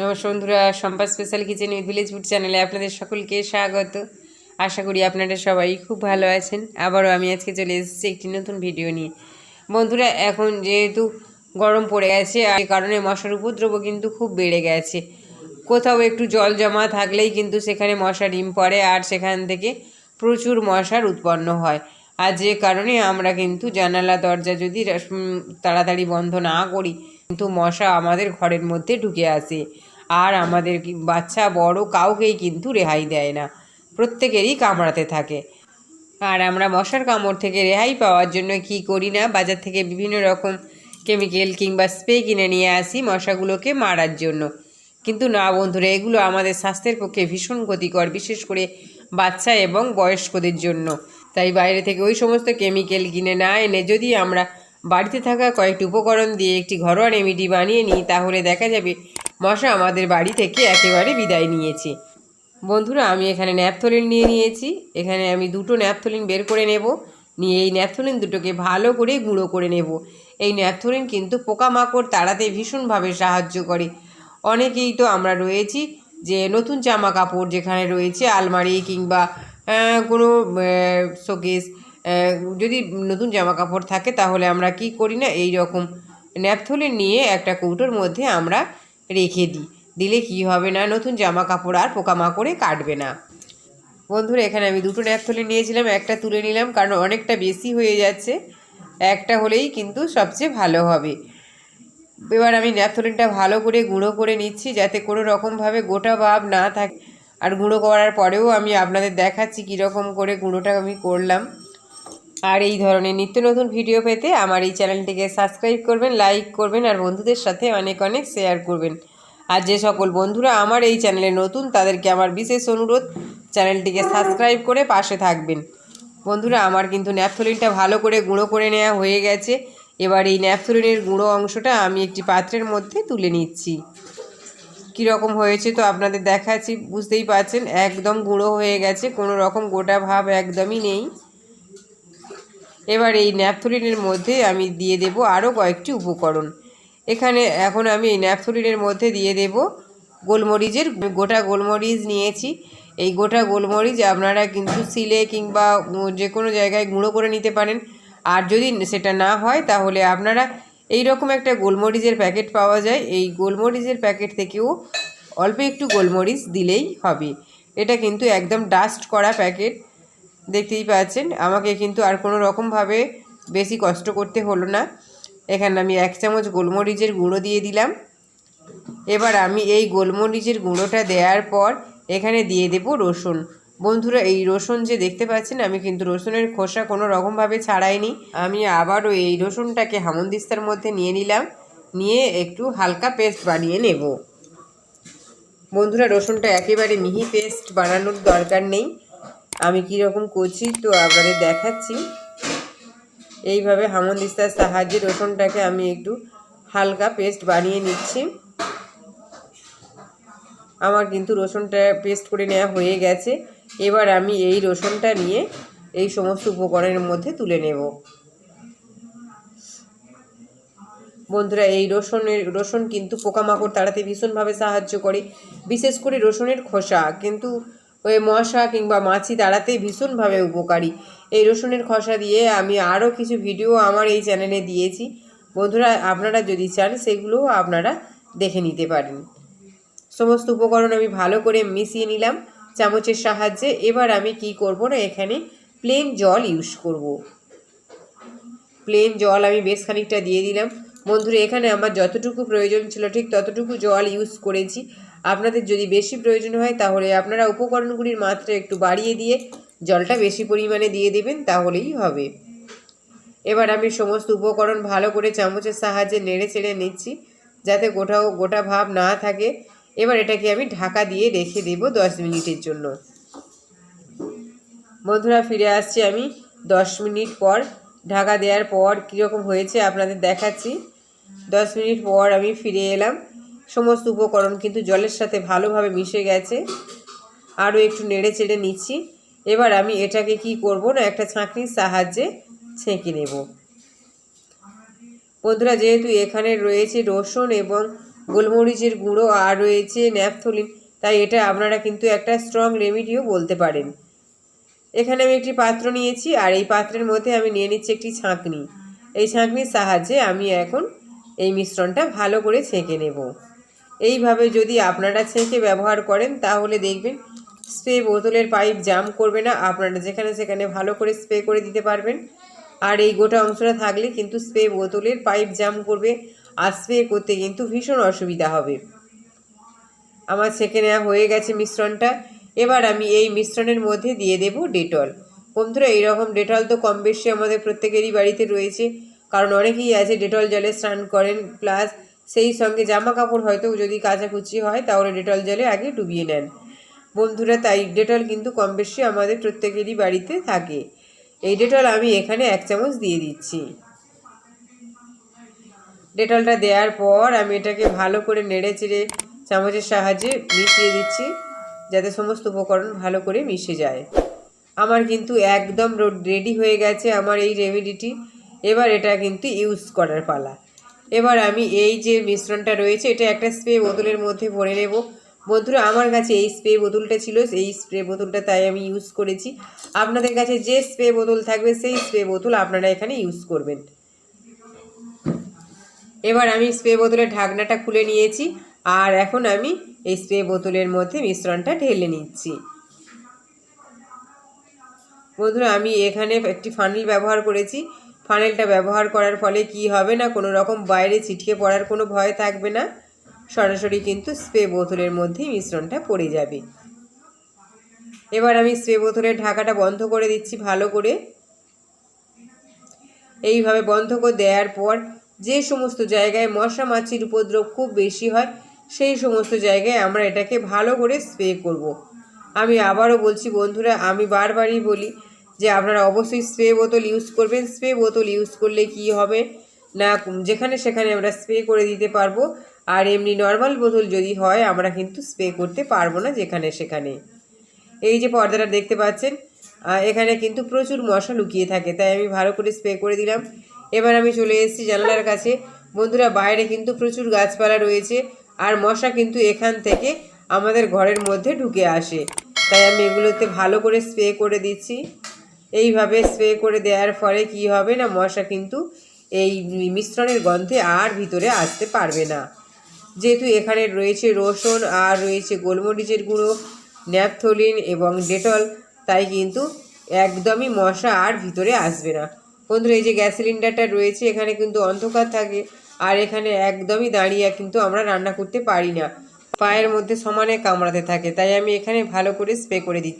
নমস্কার বন্ধুরা Sampa special kitchen with village food চ্যানেলে আপনাদের সকলকে স্বাগত। আশা করি আপনারা সবাই খুব ভালো আছেন। আবারও আমি আজকে চলে এসেছি একটি নতুন ভিডিও নিয়ে। বন্ধুরা, এখন যেহেতু গরম পড়ে গেছে, আর কারণে মশার উপদ্রব কিন্তু খুব বেড়ে গেছে। কোথাও একটু জল জমা থাকলেই কিন্তু সেখানে মশা ডিম পড়ে, আর সেখান থেকে প্রচুর মশার উৎপন্ন হয়। আর যে কারণে আমরা কিন্তু জানালা, দরজা যদি তাড়াতাড়ি বন্ধ না করি কিন্তু মশা আমাদের ঘরের মধ্যে ঢুকে আসে। আর আমাদের বাচ্চা বড় কাউকেই কিন্তু রেহাই দেয় না। প্রত্যেকেরই কামড়াতে থাকে। আর আমরা মশার কামড় থেকে রেহাই পাওয়ার জন্য কি করি না, বাজার থেকে বিভিন্ন রকম কেমিক্যাল কিংবা স্প্রে কিনে নিয়ে আসি মশাগুলোকে মারার জন্য। কিন্তু না বন্ধুরা, এগুলো আমাদের স্বাস্থ্যের পক্ষে ভীষণ ক্ষতিকর, বিশেষ করে বাচ্চা এবং বয়স্কদের জন্য। তাই বাইরে থেকে ওই সমস্ত কেমিক্যাল কিনে না এনে যদি আমরা বাড়িতে থাকা কয়েকটি উপকরণ দিয়ে একটি ঘরোয়া রেমেডি বানিয়ে নিই, তাহলে দেখা যাবে মশা আমাদের বাড়ি থেকে একেবারে বিদায় নিয়েছে। বন্ধুরা, আমি এখানে ন্যাপথলিন নিয়ে নিয়েছি। এখানে আমি দুটো ন্যাপথলিন বের করে নেব। নিয়ে এই ন্যাপথলিন দুটোকে ভালো করে গুঁড়ো করে নেব। এই ন্যাপথলিন কিন্তু পোকামাকড় তাড়াতে ভীষণভাবে সাহায্য করে। অনেকেই তো আমরা রয়েছি যে নতুন জামা কাপড় যেখানে রয়েছে, আলমারি কিংবা কোনো শোকেস যদি নতুন জামা কাপড় থাকে তাহলে আমরা কি করি না, এই রকম ন্যাপথলিন নিয়ে একটা কৌটোর মধ্যে আমরা রেখে দিই। দিলে কি হবে না, নতুন জামা কাপড় আর পোকামাকড়ে কাটবে না। বন্ধুরা, এখানে আমি দুটো ন্যাপথলিন নিয়েছিলাম, একটা তুলে নিলাম, কারণ অনেকটা বেশি হয়ে যাচ্ছে। একটা হলেই কিন্তু সবচেয়ে ভালো হবে। এবার আমি ন্যাপথলিনটা ভালো করে গুঁড়ো করে নিচ্ছি, যাতে কোনো রকমভাবে গোটা ভাব না থাকে। আর গুঁড়ো করার পরেও আমি আপনাদের দেখাচ্ছি কীরকম করে গুঁড়োটা আমি করলাম। আর এই ধরনের নিত্য নতুন ভিডিও পেতে আমার এই চ্যানেলটিকে সাবস্ক্রাইব করবেন, লাইক করবেন আর বন্ধুদের সাথে অনেক অনেক শেয়ার করবেন। আর যে সকল বন্ধুরা আমার এই চ্যানেলে নতুন, তাদেরকে আমার বিশেষ অনুরোধ, চ্যানেলটিকে সাবস্ক্রাইব করে পাশে থাকবেন। বন্ধুরা, আমার কিন্তু ন্যাপথলিনটা ভালো করে গুঁড়ো করে নেওয়া হয়ে গেছে। এবার এই ন্যাপথলিনের গুঁড়ো অংশটা আমি একটি পাত্রের মধ্যে তুলে নিচ্ছি। কীরকম হয়েছে তো আপনাদের দেখাচ্ছি, বুঝতেই পারছেন, একদম গুঁড়ো হয়ে গেছে, কোনো রকম গোটা ভাব একদমই নেই। এবার এই ন্যাপথলিনের মধ্যে আমি দিয়ে দেব আরও কয়েকটি উপকরণ। এখানে এখন আমি এই ন্যাপথলিনের মধ্যে দিয়ে দেব গোলমরিচের গোটা গোলমরিচ নিয়েছি। এই গোটা গোলমরিচ আপনারা কিন্তু সিলে কিংবা যে কোনো জায়গায় গুঁড়ো করে নিতে পারেন। আর যদি সেটা না হয়, তাহলে আপনারা এই রকম একটা গোলমরিচের প্যাকেট পাওয়া যায়। এই গোলমরিচের প্যাকেট থেকেও অল্প একটু গোলমরিচ দিলেই হবে। এটা কিন্তু একদম ডাস্ট করা প্যাকেট। দেখতেই পাচ্ছেন। আমাকে কিন্তু আর কোনো রকমভাবে বেশি কষ্ট করতে হলো না। এখানে আমি এক চামচ গোলমরিচের গুঁড়ো দিয়ে দিলাম। এবার আমি এই গোলমরিচের গুঁড়োটা দেওয়ার পর এখানে দিয়ে দেব রসুন। বন্ধুরা, এই রসুন যে দেখতে পাচ্ছেন, আমি কিন্তু রসুনের খোসা কোনো রকমভাবে ছাড়াইনি। আমি আবারও এই রসুনটাকে হামনদিস্তার মধ্যে নিয়ে নিলাম। নিয়ে একটু হালকা পেস্ট বানিয়ে নেব। বন্ধুরা, রসুনটা একেবারে মিহি পেস্ট বানানোর দরকার নেই। আমি কীরকম করছি তো আপনাদের দেখাচ্ছি। এইভাবে হামনদিস্তার সাহায্যে রসুনটাকে আমি একটু হালকা পেস্ট বানিয়ে নিচ্ছি। আমার কিন্তু রসুনটা পেস্ট করে নেওয়া হয়ে গেছে। এবার আমি এই রসুনটা নিয়ে এই সমস্ত উপকরণের মধ্যে তুলে নেব। বন্ধুরা, এই রসুনের রসুন কিন্তু পোকামাকড় তাড়াতে ভীষণভাবে সাহায্য করে। বিশেষ করে রসুনের খোসা। কিন্তু ওই মশা কিংবা মাছি তাড়াতে ভীষণভাবে উপকারী। এই রসুনের খোসা দিয়ে আমি আরও কিছু ভিডিও আমার এই চ্যানেলে দিয়েছি। বন্ধুরা, আপনারা যদি চান সেগুলোও আপনারা দেখে নিতে পারেন। সমস্ত উপকরণ আমি ভালো করে মিশিয়ে নিলাম চামচের সাহায্যে। এবার আমি কি করব না, এখানে প্লেন জল ইউজ করব। প্লেন জল আমি বেশ খানিকটা দিয়ে দিলাম। বন্ধুরা, এখানে আমার যতটুকু প্রয়োজন ছিল ঠিক ততটুকু জল ইউজ করেছি। আপনাদের যদি বেশি প্রয়োজন হয়, তাহলে আপনারা উপকরণগুলির মাত্রা একটু বাড়িয়ে দিয়ে জলটা বেশি পরিমাণে দিয়ে দেবেন, তাহলেই হবে। এবার আমি সমস্ত উপকরণ ভালো করে চামচের সাহায্যে নেড়ে চেড়ে নিচ্ছি, যাতে গোটাও, গোটা ভাব না থাকে। এবার এটাকে আমি ঢাকা দিয়ে রেখে দেব দশ মিনিটের জন্য। বন্ধুরা, ফিরে আসছি আমি দশ মিনিট পর। ঢাকা দেওয়ার পর কীরকম হয়েছে আপনাদের দেখাচ্ছি। দশ মিনিট পর আমি ফিরে এলাম। সমস্ত উপকরণ কিন্তু জলের সাথে ভালোভাবে মিশে গেছে। আরও একটু নেড়ে চেড়ে নিচ্ছি। এবার আমি এটাকে কি করব না, একটা ছাঁকনির সাহায্যে ছেঁকে নেব। বন্ধুরা, যেহেতু এখানে রয়েছে রসুন এবং গোলমরিচের গুঁড়ো আর রয়েছে ন্যাপথলিন, তাই এটা আপনারা কিন্তু একটা স্ট্রং রেমিডিও বলতে পারেন। এখানে আমি একটি পাত্র নিয়েছি আর এই পাত্রের মধ্যে আমি নিয়ে নিচ্ছি একটি ছাঁকনি। এই ছাঁকনির সাহায্যে আমি এখন এই মিশ্রণটা ভালো করে ছেঁকে নেব। এইভাবে যদি আপনারা ছেঁকে ব্যবহার করেন, তাহলে দেখবেন স্প্রে বোতলের পাইপ জাম করবে না। আপনারা যেখানে সেখানে ভালো করে স্প্রে করে দিতে পারবেন। আর এই গোটা অংশটা থাকলে কিন্তু স্প্রে বোতলের পাইপ জাম করবে আর স্প্রে করতে কিন্তু ভীষণ অসুবিধা হবে। আমার ছেঁকে নেওয়া হয়ে গেছে মিশ্রণটা। এবার আমি এই মিশ্রণের মধ্যে দিয়ে দেব ডেটল। বন্ধুরা, এইরকম ডেটল তো কম বেশি আমাদের প্রত্যেকেরই বাড়িতে রয়েছে। কারণ অনেকেই আছে ডেটল জলে স্নান করেন, প্লাস সেই সঙ্গে জামা কাপড় হয়তো যদি কাচাকুচি হয়, তাহলে ডেটল জলে আগে ডুবিয়ে নেন। বন্ধুরা, তাই ডেটল কিন্তু কম বেশি আমাদের প্রত্যেকেরই বাড়িতে থাকে। এই ডেটল আমি এখানে এক চামচ দিয়ে দিচ্ছি। ডেটলটা দেওয়ার পর আমি এটাকে ভালো করে নেড়ে চেড়ে চামচের সাহায্যে মিশিয়ে দিচ্ছি, যাতে সমস্ত উপকরণ ভালো করে মিশে যায়। আমার কিন্তু একদম রেডি হয়ে গেছে আমার এই রেমেডিটি। এবার এটা কিন্তু ইউজ করার পালা। এবার আমি এই যে মিশ্রণটা রয়েছে, এটা একটা স্প্রে বোতলের মধ্যে ভরে নেব। বন্ধুরা, আমার কাছে এই স্প্রে বোতলটা ছিল, এই স্প্রে বোতলটা তাই আমি ইউজ করেছি। আপনাদের কাছে যে স্প্রে বোতল থাকবে, সেই স্প্রে বোতল আপনারা এখানে ইউজ করবেন। এবার আমি স্প্রে বোতলের ঢাকনাটা খুলে নিয়েছি, আর এখন আমি এই স্প্রে বোতলের মধ্যে মিশ্রণটা ঢেলে নিচ্ছি। বন্ধুরা, আমি এখানে একটি ফানেল ব্যবহার করেছি। ফানেলটা ব্যবহার করার ফলে কি হবে না, কোনো রকম বাইরে ছিটকে পড়ার কোনো ভয় থাকবে না। সরাসরি কিন্তু স্প্রে বোতলের মধ্যেই মিশ্রণটা পড়ে যাবে। এবার আমি স্প্রে বোতলের ঢাকাটা বন্ধ করে দিচ্ছি ভালো করে। এইভাবে বন্ধ করে দেওয়ার পর যে সমস্ত জায়গায় মশা মাছির উপদ্রব খুব বেশি হয়, সেই সমস্ত জায়গায় আমরা এটাকে ভালো করে স্প্রে করব। আমি আবারও বলছি বন্ধুরা, আমি বারবারই বলি যে আপনারা অবশ্যই স্প্রে বোতল ইউজ করবেন। স্প্রে বোতল ইউজ করলে কি হবে? না, যেখানে সেখানে আমরা স্প্রে করে দিতে পারব। আর এমনি নর্মাল বোতল যদি হয়, আমরা কিন্তু স্প্রে করতে পারব না যেখানে সেখানে। এই যে পর্দাটা দেখতে পাচ্ছেন এখানে কিন্তু প্রচুর মশা লুকিয়ে থাকে, তাই আমি ভালো করে স্প্রে করে দিলাম। এবার আমি চলে এসেছি জানালার কাছে। বন্ধুরা, বাইরে কিন্তু প্রচুর গাছপালা রয়েছে, আর মশা কিন্তু এখান থেকে আমাদের ঘরের মধ্যে ঢুকে আসে। তাই আমি এগুলোতে ভালো করে স্প্রে করে দিচ্ছি। এইভাবে স্প্রে করে দেওয়ার ফলে কি হবে না, মশা কিন্তু এই মিশ্রণের গন্ধে আর ভিতরে আসতে পারবে না। যেহেতু এখানে রয়েছে রসুন আর রয়েছে গোলমরিচের গুঁড়ো, ন্যাপথলিন এবং ডেটল, তাই কিন্তু একদমই মশা আর ভিতরে আসবে না। বন্ধুরা, এই যে গ্যাস সিলিন্ডারটা রয়েছে, এখানে কিন্তু অন্ধকার থাকে আর এখানে একদমই দাঁড়িয়ে কিন্তু আমরা রান্না করতে পারি না। পায়ের মধ্যে সমানে কামড়াতে থাকে, তাই আমি এখানে ভালো করে স্প্রে করে দিচ্ছি।